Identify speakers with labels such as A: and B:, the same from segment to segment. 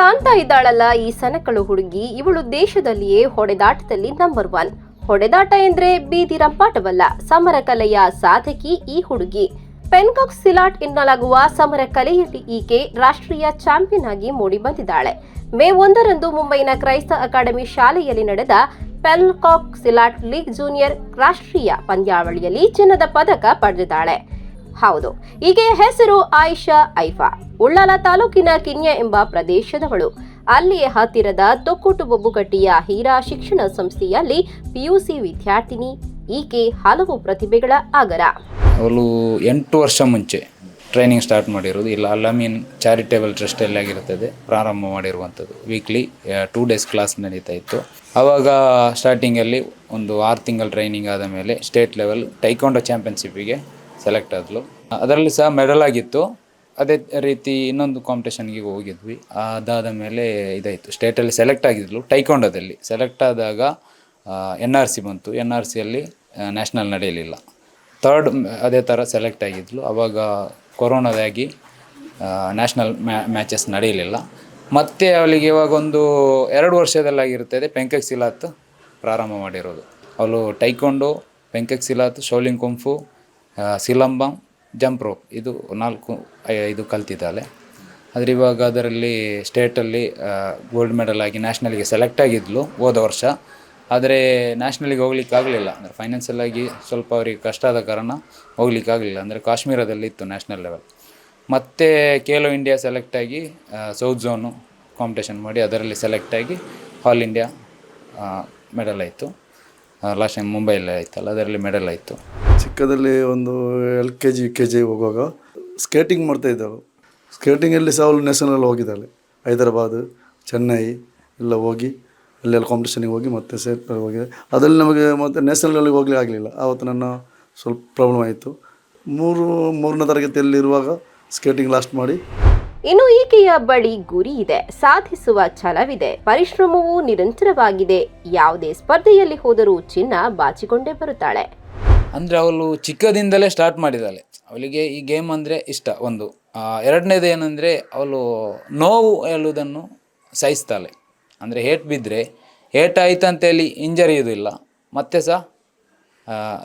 A: ಕಾಣ್ತಾ ಇದ್ದಾಳಲ್ಲ ಈ ಸನಕಳು ಹುಡುಗಿ. ಇವಳು ದೇಶದಲ್ಲಿಯೇ ಹೊಡೆದಾಟದಲ್ಲಿ ನಂಬರ್ ಒನ್ ಹೊಡೆದಾಟ ಎಂದ್ರೆ ಬೀದಿ ರಂಪಾಟವಲ್ಲ, ಸಮರ ಕಲೆಯ ಸಾಧಕಿ ಈ ಹುಡುಗಿ. ಪೆನ್ಕಾಕ್ ಸಿಲಾಟ್ ಎನ್ನಲಾಗುವ ಸಮರ ಕಲೆಯಲ್ಲಿ ಈಕೆ ರಾಷ್ಟ್ರೀಯ ಚಾಂಪಿಯನ್ ಆಗಿ ಮೂಡಿ ಬಂದಿದ್ದಾಳೆ. ಮೇ ಒಂದರಂದು ಮುಂಬೈನ ಕ್ರೈಸ್ತ ಅಕಾಡೆಮಿ ಶಾಲೆಯಲ್ಲಿ ನಡೆದ ಪೆನ್ಕಾಕ್ ಸಿಲಾಟ್ ಲೀಗ್ ಜೂನಿಯರ್ ರಾಷ್ಟ್ರೀಯ ಪಂದ್ಯಾವಳಿಯಲ್ಲಿ ಚಿನ್ನದ ಪದಕ ಪಡೆದಿದ್ದಾಳೆ. ಹೌದು. ಈಕೆಯ ಹೆಸರು ಆಯಿಷಾ ಐಫಾ. ಉಳ್ಳಾಲ ತಾಲೂಕಿನ ಕಿನ್ಯ ಎಂಬ ಪ್ರದೇಶದವಳು. ಅಲ್ಲಿ ಹತ್ತಿರದ ತೊಕ್ಕುಟು ಬೊಬ್ಬುಗಟ್ಟಿಯ ಹೀರಾ ಶಿಕ್ಷಣ ಸಂಸ್ಥೆಯಲ್ಲಿ ಪಿಯುಸಿ ವಿದ್ಯಾರ್ಥಿನಿ. ಈಕೆ ಹಲವು ಪ್ರತಿಭೆಗಳ ಆಗರ.
B: ಅವಳು ಎಂಟು ವರ್ಷ ಮುಂಚೆ ಟ್ರೈನಿಂಗ್ ಸ್ಟಾರ್ಟ್ ಮಾಡಿರೋದು. ಇಲ್ಲ ಅಲ್ಲಮೀನ್ ಚಾರಿಟೇಬಲ್ ಟ್ರಸ್ಟಲ್ಲಿ ಆಗಿರುತ್ತದೆ ಪ್ರಾರಂಭ ಮಾಡಿರುವಂಥದ್ದು. ವೀಕ್ಲಿ ಟೂ ಡೇಸ್ ಕ್ಲಾಸ್ ನಡೀತಾ ಇತ್ತು. ಆವಾಗ ಸ್ಟಾರ್ಟಿಂಗಲ್ಲಿ ಒಂದು ಆರು ತಿಂಗಳ ಟ್ರೈನಿಂಗ್ ಆದ ಮೇಲೆ ಸ್ಟೇಟ್ ಲೆವೆಲ್ ಟೈಕೊಂಡೋ ಚಾಂಪಿಯನ್ಶಿಪ್ಪಿಗೆ ಸೆಲೆಕ್ಟ್ ಆದಳು ಅದರಲ್ಲಿ ಸಹ ಮೆಡಲ್ ಆಗಿತ್ತು. ಅದೇ ರೀತಿ ಇನ್ನೊಂದು ಕಾಂಪಿಟೇಷನ್ಗೆ ಹೋಗಿದ್ವಿ. ಅದಾದ ಮೇಲೆ ಇದಾಯಿತು. ಸ್ಟೇಟಲ್ಲಿ ಸೆಲೆಕ್ಟ್ ಆಗಿದ್ಲು. ಟೈಕೊಂಡೋದಲ್ಲಿ ಸೆಲೆಕ್ಟ್ ಆದಾಗ ಎನ್ ಆರ್ ಸಿ ಬಂತು. ಎನ್ ಆರ್ ಸಿಯಲ್ಲಿ ನ್ಯಾಷನಲ್ ನಡೆಯಲಿಲ್ಲ. ಥರ್ಡ್ ಅದೇ ಥರ ಸೆಲೆಕ್ಟ್ ಆಗಿದ್ಲು. ಅವಾಗ ಕೊರೋನಾದಾಗಿ ನ್ಯಾಷನಲ್ ಮ್ಯಾಚಸ್ ನಡೆಯಲಿಲ್ಲ. ಮತ್ತೆ ಅವಳಿಗೆ ಇವಾಗ ಒಂದು ಎರಡು ವರ್ಷದಲ್ಲಾಗಿರುತ್ತದೆ. ಪೆಂಕಕ್ ಸಿಲಾತ್ ಪ್ರಾರಂಭ ಮಾಡಿರೋದು. ಅವಳು taekwondo pencak silat Shaolin kung fu silambam jump rope. ಇದು ನಾಲ್ಕು ಇದು ಕಲ್ತಿದ್ದಾಳೆ. ಆದರೆ ಇವಾಗ ಅದರಲ್ಲಿ ಸ್ಟೇಟಲ್ಲಿ ಗೋಲ್ಡ್ ಮೆಡಲ್ ಆಗಿ ನ್ಯಾಷನಲ್ಗೆ ಸೆಲೆಕ್ಟ್ ಆಗಿದ್ಲು ಹೋದ ವರ್ಷ. ಆದರೆ ನ್ಯಾಷನಲ್ಗೆ ಹೋಗ್ಲಿಕ್ಕೆ ಆಗಲಿಲ್ಲ. ಅಂದರೆ ಆಗಿ ಸ್ವಲ್ಪ ಅವರಿಗೆ ಕಷ್ಟ ಆದ ಕಾರಣ ಹೋಗ್ಲಿಕ್ಕೆ ಆಗಲಿಲ್ಲ. ಅಂದರೆ ಕಾಶ್ಮೀರದಲ್ಲಿ ಇತ್ತು ನ್ಯಾಷನಲ್ ಲೆವೆಲ್ ಮತ್ತು ಕೇಲೋ ಇಂಡಿಯಾ ಸೆಲೆಕ್ಟ್ ಆಗಿ ಸೌತ್ ಝೋನು ಕಾಂಪಿಟೇಷನ್ ಮಾಡಿ ಅದರಲ್ಲಿ ಸೆಲೆಕ್ಟ್ ಆಗಿ ಆಲ್ ಇಂಡಿಯಾ ಮೆಡಲ್ ಆಯಿತು. ಲಾಸ್ಟ್ ಟೈಮ್ ಮುಂಬೈಲ್ಲೇ ಆಯ್ತಲ್ಲ, ಅದರಲ್ಲಿ ಮೆಡಲ್ ಆಯಿತು.
C: ಚಿಕ್ಕದಲ್ಲಿ ಒಂದು L K G U K G ಹೋಗುವಾಗ ಸ್ಕೇಟಿಂಗ್ ಮಾಡ್ತಾ ಇದ್ದಳು ಸ್ಕೇಟಿಂಗಲ್ಲಿ ಸಹ ಅವಳು ನ್ಯಾಷನಲ್ ಹೋಗಿದ್ದಾಳೆ. ಹೈದರಾಬಾದ್, ಚೆನ್ನೈ ಎಲ್ಲ ಹೋಗಿ ಅಲ್ಲೆಲ್ಲ ಕಾಂಪಿಟೇಷನಿಗೆ ಹೋಗಿ ಮತ್ತೆ ಸೇಟ್ ಹೋಗಿದೆ ಅದರಲ್ಲಿ ನಮಗೆ ಮತ್ತೆ ನ್ಯಾಷನಲಲ್ಲಿ ಹೋಗಲಿ ಆಗಲಿಲ್ಲ. ಆವತ್ತು ನನ್ನ ಸ್ವಲ್ಪ ಪ್ರಾಬ್ಲಮ್ ಆಯಿತು. ಮೂರು, ಮೂರನೇ ತರಗತಿಯಲ್ಲಿರುವಾಗ ಸ್ಕೇಟಿಂಗ್ ಲಾಸ್ಟ್ ಮಾಡಿ.
A: ಇನ್ನು ಈಕೆಯ ಬಳಿ ಗುರಿ ಇದೆ, ಸಾಧಿಸುವ ಛಲವಿದೆ, ಪರಿಶ್ರಮವೂ ನಿರಂತರವಾಗಿದೆ, ಯಾವುದೇ ಸ್ಪರ್ಧೆಯಲ್ಲಿ ಹೋದರೂ ಚಿನ್ನ ಬಾಚಿಕೊಂಡೇ ಬರುತ್ತಾಳೆ.
B: ಅಂದರೆ ಅವಳು ಚಿಕ್ಕದಿಂದಲೇ ಸ್ಟಾರ್ಟ್ ಮಾಡಿದ್ದಾಳೆ. ಅವಳಿಗೆ ಈ ಗೇಮ್ ಅಂದರೆ ಇಷ್ಟ, ಒಂದು. ಎರಡನೇದು ಏನಂದರೆ ಅವಳು ನೋವು ಹೇಳುವುದನ್ನು ಸಹಿಸ್ತಾಳೆ. ಅಂದರೆ ಹೇಟ್ ಬಿದ್ದರೆ ಹೇಟ್ ಆಯ್ತು ಅಂತೇಳಿ ಇಂಜರಿ ಇದಿಲ್ಲ ಮತ್ತೆ ಸಹ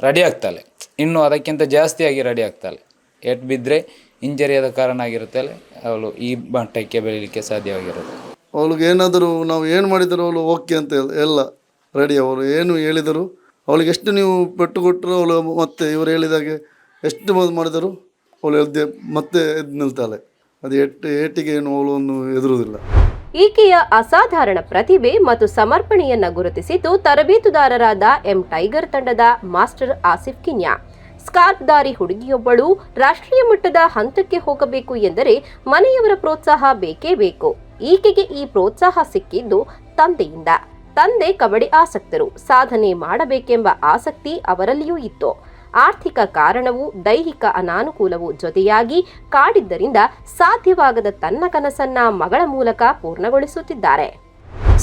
B: ರೆಡಿ ಆಗ್ತಾಳೆ. ಇನ್ನು ಅದಕ್ಕಿಂತ ಜಾಸ್ತಿಯಾಗಿ ರೆಡಿ ಆಗ್ತಾಳೆ. ಏಟ್ ಬಿದ್ದರೆ ಇಂಜರಿ ಆದ ಕಾರಣ ಆಗಿರುತ್ತೆ ಅವಳು ಈ ಮಟ್ಟಕ್ಕೆ ಬೆಳೀಲಿಕ್ಕೆ ಸಾಧ್ಯವಾಗಿರುತ್ತೆ
C: ಅವಳಿಗೆ ಏನಾದರೂ ನಾವು ಏನು ಮಾಡಿದರೂ ಅವಳು ಓಕೆ ಅಂತ ಎಲ್ಲ- ರೆಡಿ ಅವರು ಏನು ಹೇಳಿದರು ಅವಳಿಗೆ ಎಷ್ಟು ನೀವು ಪೆಟ್ಟು ಕೊಟ್ಟರು ಅವಳು ಮತ್ತೆ ಇವರು ಹೇಳಿದಾಗೆ ಎಷ್ಟು ಮ- ಮಾಡಿದರು ಅವಳು ಎದ್ದೆ ಮತ್ತೆ ಎದ್ದು ನಿಲ್ತಾಳೆ. ಅದು ಎಟ್ಟು ಏಟಿಗೆ ಏನು ಅವಳು ಒಂದು ಎದುರುವುದಿಲ್ಲ
A: ಈಕೆಯ ಅಸಾಧಾರಣ ಪ್ರತಿಭೆ ಮತ್ತು ಸಮರ್ಪಣೆಯನ್ನು ಗುರುತಿಸಿತು ತರಬೇತುದಾರರಾದ ಎಂ. ಟೈಗರ್ ತಂಡದ ಮಾಸ್ಟರ್ ಆಸಿಫ್ ಕಿನ್ಯಾ. ಸ್ಕಾರ್ಪ್ದಾರಿ ಹುಡುಗಿಯೊಬ್ಬಳು ರಾಷ್ಟ್ರೀಯ ಮಟ್ಟದ ಹಂತಕ್ಕೆ ಹೋಗಬೇಕು ಎಂದರೆ ಮನೆಯವರ ಪ್ರೋತ್ಸಾಹ ಬೇಕೇ ಬೇಕು. ಈಕೆಗೆ ಈ ಪ್ರೋತ್ಸಾಹ ಸಿಕ್ಕಿದ್ದು ತಂದೆಯಿಂದ. ತಂದೆ ಕಬಡ್ಡಿ ಆಸಕ್ತರು. ಸಾಧನೆ ಮಾಡಬೇಕೆಂಬ ಆಸಕ್ತಿ ಅವರಲ್ಲಿಯೂ ಇತ್ತು. ಆರ್ಥಿಕ ಕಾರಣವು ದೈಹಿಕ ಅನಾನುಕೂಲವು ಜೊತೆಯಾಗಿ ಕಾಡಿದ್ದರಿಂದ ಸಾಧ್ಯವಾಗದ ತನ್ನ ಕನಸನ್ನ ಮಗಳ ಮೂಲಕ ಪೂರ್ಣಗೊಳಿಸುತ್ತಿದ್ದಾರೆ.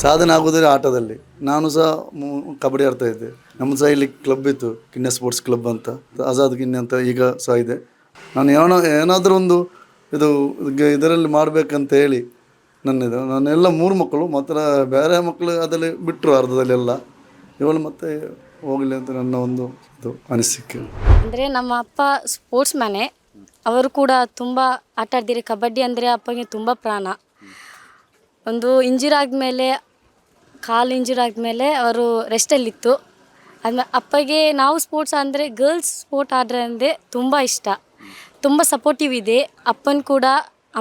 C: ಸಾಧನೆ ಆಗೋದೇ ಆಟದಲ್ಲಿ. ನಾನು ಸಹ ಕಬಡ್ಡಿ ಆಡ್ತಾ ಇದ್ದೆ. ನಮ್ಮ ಸಹ ಇಲ್ಲಿ ಕ್ಲಬ್ ಇತ್ತು ಕಿನ್ನೆ ಸ್ಪೋರ್ಟ್ಸ್ ಕ್ಲಬ್ ಅಂತ. ಆಜಾದ್ ಕಿನ್ನೆ ಅಂತ ಈಗ ಸಹ ಇದೆ. ನಾನು ಏನೋ ಏನಾದರೂ ಒಂದು ಇದು ಇದರಲ್ಲಿ ಮಾಡಬೇಕಂತ ಹೇಳಿ ನನ್ನಿದು. ನನ್ನೆಲ್ಲ ಮೂರು ಮಕ್ಕಳು, ಮಾತ್ರ ಬೇರೆ ಮಕ್ಕಳು ಅದರಲ್ಲಿ ಬಿಟ್ಟರು ಅರ್ಧದಲ್ಲೆಲ್ಲ. ಇವಳು ಮತ್ತೆ ಹೋಗಲಿ ಅಂತ ನನ್ನ ಒಂದು ಇದು ಅನಿಸಿಕೆ.
D: ಅಂದರೆ ನಮ್ಮ ಅಪ್ಪ ಸ್ಪೋರ್ಟ್ಸ್ ಮ್ಯಾನೇ ಅವರು ಕೂಡ ತುಂಬ ಆಟ ಆಡ್ದಿರಿ ಕಬಡ್ಡಿ ಅಂದರೆ ಅಪ್ಪಗೆ ತುಂಬ ಪ್ರಾಣ. ಒಂದು ಇಂಜುರಿ ಆದಮೇಲೆ, ಕಾಲು ಇಂಜುರಿ ಆದಮೇಲೆ ಅವರು ರೆಸ್ಟಲ್ಲಿತ್ತು ಆದ್ಮೇಲೆ ಅಪ್ಪಗೆ ನಾವು ಸ್ಪೋರ್ಟ್ಸ್ ಅಂದರೆ ಗರ್ಲ್ಸ್ ಸ್ಪೋರ್ಟ್ ಆಡ್ರೆ ಅಂದರೆ ತುಂಬ ಇಷ್ಟ. ತುಂಬ ಸಪೋರ್ಟಿವ್ ಇದೆ. ಅಪ್ಪನ ಕೂಡ,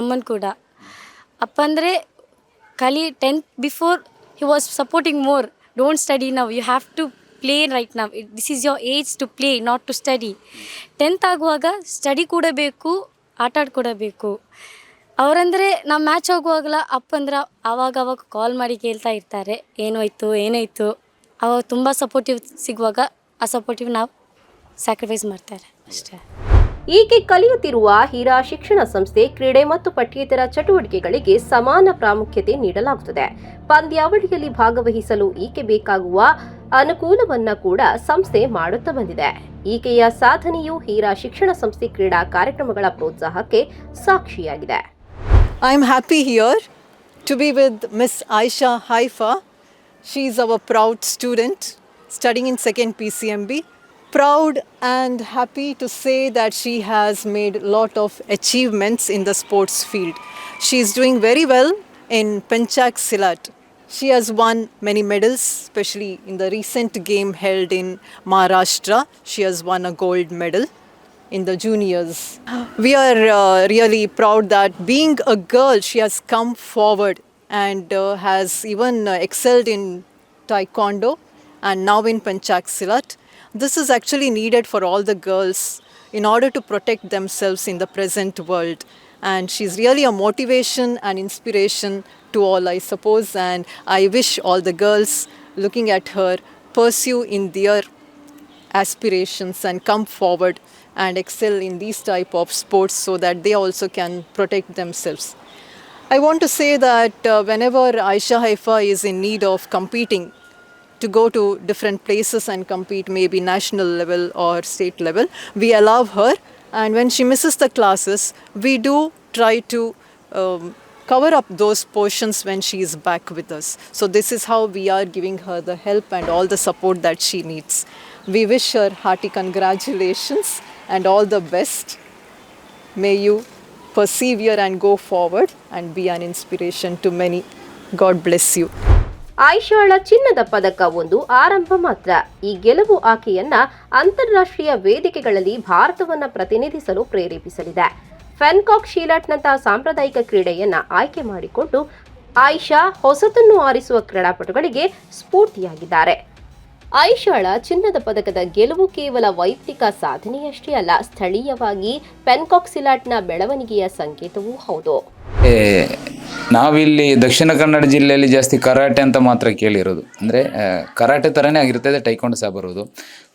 D: ಅಮ್ಮನ ಕೂಡ. ಅಪ್ಪ ಅಂದರೆ ಕಲಿ tenth before he was supporting more don't study now you have to play right now this is your age to play not to study tenth ಆಗುವಾಗ ಸ್ಟಡಿ ಕೂಡ ಬೇಕು ಆಟ ಆಡ್ಕೊಡಬೇಕು ಕೂಡ ಬೇಕು ಅವರಂದರೆ ನಾವು ಮ್ಯಾಚ್ ಹೋಗುವಾಗಲ ಅಪ್ಪಂದ್ರೆ ಆವಾಗ ಅವಾಗ ಕಾಲ್ ಮಾಡಿ ಕೇಳ್ತಾ ಇರ್ತಾರೆ ಏನೋಯ್ತು ಏನಾಯ್ತು ಅವಾಗ ತುಂಬ ಸಪೋರ್ಟಿವ್ ಸಿಗುವಾಗ ಆ ಸಪೋರ್ಟಿವ್ ನಾವು ಸ್ಯಾಕ್ರಿಫೈಸ್ ಮಾಡ್ತಾರೆ ಅಷ್ಟೇ.
A: ಈಕೆ ಕಲಿಯುತ್ತಿರುವ ಹೀರಾ ಶಿಕ್ಷಣ ಸಂಸ್ಥೆ ಕ್ರೀಡೆ ಮತ್ತು ಪಠ್ಯೇತರ ಚಟುವಟಿಕೆಗಳಿಗೆ ಸಮಾನ ಪ್ರಾಮುಖ್ಯತೆ ನೀಡಲಾಗುತ್ತದೆ. ಪಂದ್ಯಾವಳಿಯಲ್ಲಿ ಭಾಗವಹಿಸಲು ಈಕೆ ಬೇಕಾಗುವ ಅನುಕೂಲವನ್ನ ಕೂಡ ಸಂಸ್ಥೆ ಮಾಡುತ್ತಾ ಬಂದಿದೆ. ಈಕೆಯ ಸಾಧನೆಯು ಹೀರಾ ಶಿಕ್ಷಣ ಸಂಸ್ಥೆ ಕ್ರೀಡಾ ಕಾರ್ಯಕ್ರಮಗಳ ಪ್ರೋತ್ಸಾಹಕ್ಕೆ ಸಾಕ್ಷಿಯಾಗಿದೆ.
E: I'm happy here to be with Miss Aisha Haifa. She's our proud student studying in second PCMB. Proud and happy to say that she has made a lot of achievements in the sports field. She's doing very well in Penchak Silat. She has won many medals, especially in the recent game held in Maharashtra. She has won a gold medal in the juniors. We are uh, really proud that being a girl, she has come forward and uh, has even uh, excelled in taekwondo and now in Panchak Silat. This is actually needed for all the girls in order to protect themselves in the present world. And she's really a motivation and inspiration to all, I suppose. And I wish all the girls looking at her pursue in their aspirations and come forward and excel in these type of sports so that they also can protect themselves i want to say that uh, whenever aisha haifa is in need of competing to go to different places and compete maybe national level or state level we allow her and when she misses the classes we do try to um, cover up those portions when she is back with us. So, this is how we are giving her the help and all the support that she needs. We wish her hearty congratulations and all the best. May you persevere and go forward and be an inspiration to many. God bless you.
A: ಆಯಿಷಾಳ ಚಿನ್ನದ ಪದಕ ಒಂದು ಆರಂಭ ಮಾತ್ರ ಈ ಗೆಲುವು ಆಕೆಯನ್ನ ಅಂತಾರಾಷ್ಟ್ರೀಯ ವೇದಿಕೆಗಳಲ್ಲಿ ಭಾರತವನ್ನು ಪ್ರತಿನಿಧಿಸಲು ಪ್ರೇರೇಪಿಸಲಿದೆ ಫೆನ್ಕಾಕ್ ಶೀಲಾಟ್ನಂತಹ ಸಾಂಪ್ರದಾಯಿಕ ಕ್ರೀಡೆಯನ್ನ ಆಯ್ಕೆ ಮಾಡಿಕೊಂಡು ಆಯಿಷಾ ಹೊಸತನ್ನು ಆರಿಸುವ ಕ್ರೀಡಾಪಟುಗಳಿಗೆ ಸ್ಫೂರ್ತಿಯಾಗಿದ್ದಾರೆ ಆಯಿಷಾಳ ಚಿನ್ನದ ಪದಕದ ಗೆಲುವು ಕೇವಲ ವೈಯಕ್ತಿಕ ಸಾಧನೆಯಷ್ಟೇ ಅಲ್ಲ, ಸ್ಥಳೀಯವಾಗಿ ಪೆನ್ಕಾಕ್ ಸಿಲಾಟ್ನ ಬೆಳವಣಿಗೆಯ ಸಂಕೇತವೂ ಹೌದು.
B: ನಾವಿಲ್ಲಿ ದಕ್ಷಿಣ ಕನ್ನಡ ಜಿಲ್ಲೆಯಲ್ಲಿ ಜಾಸ್ತಿ ಕರಾಟೆ ಅಂತ ಮಾತ್ರ ಕೇಳಿರೋದು. ಅಂದರೆ ಕರಾಟೆ ಥರನೇ ಆಗಿರ್ತದೆ ಟೈಕೊಂಡು ಸಹ ಬರೋದು.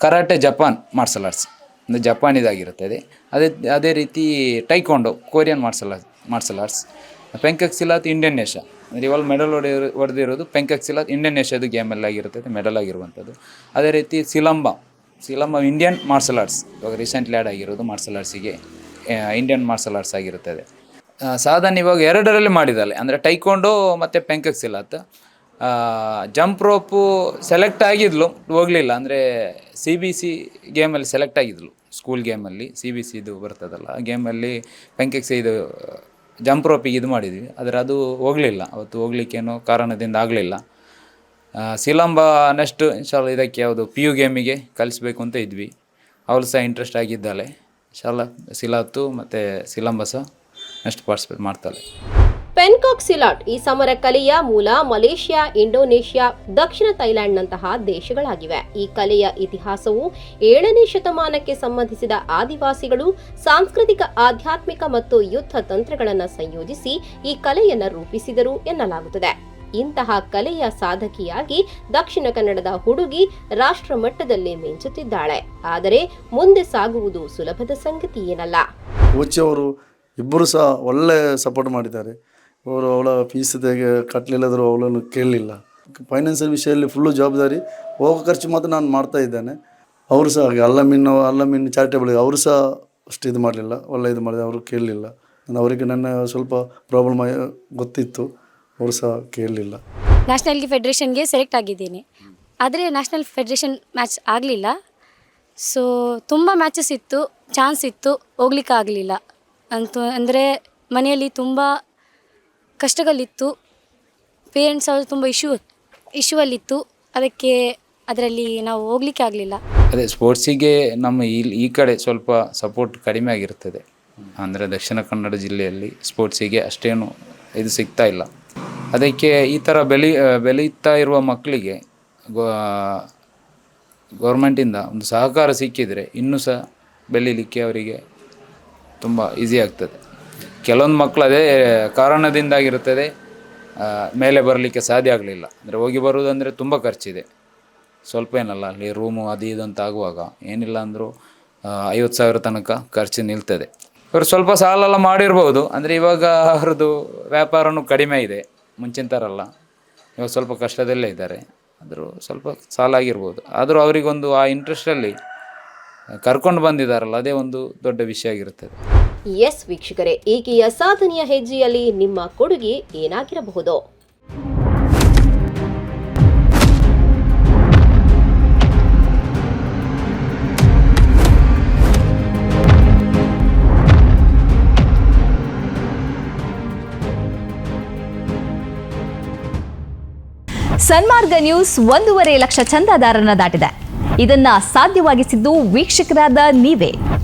B: ಕರಾಟೆ ಜಪಾನ್ ಮಾರ್ಷಲ್ ಆರ್ಟ್ಸ್ ಅಂದರೆ ಜಪಾನ್ ಇದಾಗಿರುತ್ತದೆ ಅದೇ ಅದೇ ರೀತಿ taekwondo Korean martial arts martial arts pencak silat Indian ನೇಷ ಅಂದರೆ ಇವಾಗ ಮೆಡಲ್ ಹೊಡೆ ಹೊಡೆದಿರೋದು ಪೆಂಕಕ್ ಸಿಲಾತ್ ಇಂಡಿಯನ್ ಏಷ್ಯಾದು ಗೇಮಲ್ಲಿ ಆಗಿರ್ತದೆ ಮೆಡಲ್ ಆಗಿರುವಂಥದ್ದು. ಅದೇ ರೀತಿ silamba silamba Indian martial arts ಇವಾಗ ರೀಸೆಂಟ್ಲಿ ಆ್ಯಡ್ ಆಗಿರೋದು ಮಾರ್ಷಲ್ ಆರ್ಟ್ಸಿಗೆ ಇಂಡಿಯನ್ ಮಾರ್ಷಲ್ ಆರ್ಟ್ಸ್ ಆಗಿರುತ್ತದೆ. ಸಾಧನೆ ಇವಾಗ ಎರಡರಲ್ಲಿ ಮಾಡಿದ್ದಾಳೆ ಅಂದರೆ ಟೈಕೊಂಡು ಮತ್ತು pencak silat jump rope select ಆಗಿದ್ಲು, ಹೋಗಲಿಲ್ಲ, ಅಂದರೆ ಸಿ ಬಿ ಸಿ ಗೇಮಲ್ಲಿ ಸೆಲೆಕ್ಟ್ ಆಗಿದ್ಲು ಸ್ಕೂಲ್ ಗೇಮಲ್ಲಿ ಸಿ ಬಿ ಸಿ ಇದು ಬರ್ತದಲ್ಲ ಗೇಮಲ್ಲಿ ಪೆಂಕಕ್ಸ್ ಇದು ಜಂಪ್ ರೋಪಿಗೆ ಇದು ಮಾಡಿದ್ವಿ. ಆದರೆ ಅದು ಹೋಗಲಿಲ್ಲ. ಅವತ್ತು ಹೋಗ್ಲಿಕ್ಕೇನೋ ಕಾರಣದಿಂದ ಆಗಲಿಲ್ಲ. ಸಿಲಂಬ ನೆಕ್ಸ್ಟ್ ಇನ್ಶಾಲ್ಲ ಇದಕ್ಕೆ ಯಾವುದು ಪಿ ಯು ಗೇಮಿಗೆ ಕಲಿಸ್ಬೇಕು ಅಂತ ಇದ್ವಿ. ಅವಳು ಸಹ ಇಂಟ್ರೆಸ್ಟ್ ಆಗಿದ್ದಾಳೆ. ಇನ್ಶಾಲ್ಲ ಸಿಲಾತು ಮತ್ತು ಸಿಲಂಬ ಸಹ ನೆಕ್ಸ್ಟ್ ಪಾರ್ಟಿಸಿಪೇಟ್ ಮಾಡ್ತಾಳೆ.
A: ಪೆನ್ಕಾಕ್ ಸಿಲಾಟ್ ಈ ಸಮರ ಕಲೆಯ ಮೂಲ ಮಲೇಷ್ಯಾ, ಇಂಡೋನೇಷ್ಯಾ, ದಕ್ಷಿಣ ಥೈಲ್ಯಾಂಡ್ನಂತಹ ದೇಶಗಳಾಗಿವೆ. ಈ ಕಲೆಯ ಇತಿಹಾಸವು ಏಳನೇ ಶತಮಾನಕ್ಕೆ ಸಂಬಂಧಿಸಿದ ಆದಿವಾಸಿಗಳು, ಸಾಂಸ್ಕೃತಿಕ, ಆಧ್ಯಾತ್ಮಿಕ ಮತ್ತು ಯುದ್ಧ ತಂತ್ರಗಳನ್ನು ಸಂಯೋಜಿಸಿ ಈ ಕಲೆಯನ್ನು ರೂಪಿಸಿದರು ಎನ್ನಲಾಗುತ್ತದೆ. ಇಂತಹ ಕಲೆಯ ಸಾಧಕಿಯಾಗಿ ದಕ್ಷಿಣ ಕನ್ನಡದ ಹುಡುಗಿ ರಾಷ್ಟ್ರ ಮಟ್ಟದಲ್ಲಿ ಮಿಂಚುತ್ತಿದ್ದಾಳೆ. ಆದರೆ ಮುಂದೆ ಸಾಗುವುದು ಸುಲಭದ ಸಂಗತಿ ಏನಲ್ಲ.
C: ಇಬ್ಬರು ಸಹ ಒಳ್ಳೆ ಸಪೋರ್ಟ್ ಮಾಡಿದ್ದಾರೆ. ಅವರು ಅವಳ ಫೀಸ್ ತೆಗೆ ಕಟ್ಟಲಿಲ್ಲದ್ರು ಅವಳನ್ನು ಕೇಳಲಿಲ್ಲ. ಫೈನಾನ್ಸಿಯಲ್ ವಿಷಯದಲ್ಲಿ ಫುಲ್ಲು ಜವಾಬ್ದಾರಿ. ಹೋಗೋ ಖರ್ಚು ಮಾತ್ರ ನಾನು ಮಾಡ್ತಾ ಇದ್ದೇನೆ. ಅವರು ಸಹ ಹಾಗೆ ಅಲ್ಲಮಿನ್ ಅಲ್ಲಮಿನ್ ಚಾರಿಟೇಬಲ್ ಅವರು ಸಹ ಅಷ್ಟು ಇದು ಮಾಡಲಿಲ್ಲ. ಒಳ್ಳೆ ಇದು ಮಾಡಿದೆ, ಅವರು ಕೇಳಲಿಲ್ಲ. ನಾನು ಅವರಿಗೆ ನನ್ನ ಸ್ವಲ್ಪ ಪ್ರಾಬ್ಲಮ್ ಗೊತ್ತಿತ್ತು. ಅವರು ಸಹ ಕೇಳಲಿಲ್ಲ.
D: ನ್ಯಾಷನಲ್ ಫೆಡ್ರೇಷನ್ಗೆ ಸೆಲೆಕ್ಟ್ ಆಗಿದ್ದೀನಿ. ಆದರೆ ನ್ಯಾಷನಲ್ ಫೆಡ್ರೇಷನ್ ಮ್ಯಾಚ್ ಆಗಲಿಲ್ಲ. ಸೊ ತುಂಬ ಮ್ಯಾಚಸ್ ಇತ್ತು ಚಾನ್ಸ್ ಇತ್ತು, ಹೋಗ್ಲಿಕ್ಕೆ ಆಗಲಿಲ್ಲ. ಅಂತ ಅಂದರೆ ಮನೆಯಲ್ಲಿ ತುಂಬ ಕಷ್ಟಗಳಿತ್ತು. ಪೇರೆಂಟ್ಸ್ ಅವರು ತುಂಬ ಇಶ್ಯೂ ಇಶ್ಯೂವಲ್ಲಿತ್ತು ಅದಕ್ಕೆ ಅದರಲ್ಲಿ ನಾವು ಹೋಗ್ಲಿಕ್ಕೆ ಆಗಲಿಲ್ಲ.
B: ಅದೇ ಸ್ಪೋರ್ಟ್ಸಿಗೆ ನಮ್ಮ ಇಲ್ಲಿ ಈ ಕಡೆ ಸ್ವಲ್ಪ ಸಪೋರ್ಟ್ ಕಡಿಮೆ ಆಗಿರ್ತದೆ. ಅಂದರೆ ದಕ್ಷಿಣ ಕನ್ನಡ ಜಿಲ್ಲೆಯಲ್ಲಿ ಸ್ಪೋರ್ಟ್ಸಿಗೆ ಅಷ್ಟೇನು ಇದು ಸಿಗ್ತಾ ಇಲ್ಲ. ಅದಕ್ಕೆ ಈ ಥರ ಬೆಳಿ, ಬೆಳೀತಾ ಇರುವ ಮಕ್ಕಳಿಗೆ ಗೌರ್ಮೆಂಟಿಂದ ಒಂದು ಸಹಕಾರ ಸಿಕ್ಕಿದರೆ ಇನ್ನೂ ಸಹ ಬೆಳೀಲಿಕ್ಕೆ ಅವರಿಗೆ ತುಂಬ ಈಸಿ ಆಗ್ತದೆ. ಕೆಲವೊಂದು ಮಕ್ಕಳು ಅದೇ ಕಾರಣದಿಂದಾಗಿರುತ್ತದೆ ಮೇಲೆ ಬರಲಿಕ್ಕೆ ಸಾಧ್ಯ ಆಗಲಿಲ್ಲ. ಅಂದರೆ ಹೋಗಿ ಬರುವುದಂದರೆ ತುಂಬ ಖರ್ಚಿದೆ. ಸ್ವಲ್ಪ ಏನಲ್ಲ, ಅಲ್ಲಿ ರೂಮು ಅದು ಇದು ಅಂತ ಆಗುವಾಗ ಏನಿಲ್ಲ ಅಂದರೂ ಐವತ್ತು ಸಾವಿರ ತನಕ ಖರ್ಚು ನಿಲ್ತದೆ. ಅವರು ಸ್ವಲ್ಪ ಸಾಲೆಲ್ಲ ಮಾಡಿರ್ಬೋದು, ಅಂದರೆ ಇವಾಗ ಅವ್ರದ್ದು ವ್ಯಾಪಾರನೂ ಕಡಿಮೆ ಇದೆ ಮುಂಚಿನ ಥರ ಅಲ್ಲ ಇವಾಗ ಸ್ವಲ್ಪ ಕಷ್ಟದಲ್ಲೇ ಇದ್ದಾರೆ, ಆದರೂ ಸ್ವಲ್ಪ ಸಾಲ ಆಗಿರ್ಬೋದು ಆದರೂ ಅವರಿಗೊಂದು ಆ ಇಂಟ್ರೆಸ್ಟಲ್ಲಿ ಕರ್ಕೊಂಡು ಬಂದಿದ್ದಾರಲ್ಲ, ಅದೇ ಒಂದು ದೊಡ್ಡ ವಿಷಯ ಆಗಿರುತ್ತದೆ.
A: ಎಸ್ ವೀಕ್ಷಕರೇ, ಈಕೆಯ ಸಾಧನೆಯ ಹೆಜ್ಜೆಯಲ್ಲಿ ನಿಮ್ಮ ಕೊಡುಗೆ ಏನಾಗಿರಬಹುದು?
F: ಸನ್ಮಾರ್ಗ ನ್ಯೂಸ್ ಒಂದೂವರೆ ಲಕ್ಷ ಚಂದಾದಾರರನ್ನ ದಾಟಿದೆ. ಇದನ್ನ ಸಾಧ್ಯವಾಗಿಸಿದ್ದು ವೀಕ್ಷಕರಾದ ನೀವೇ.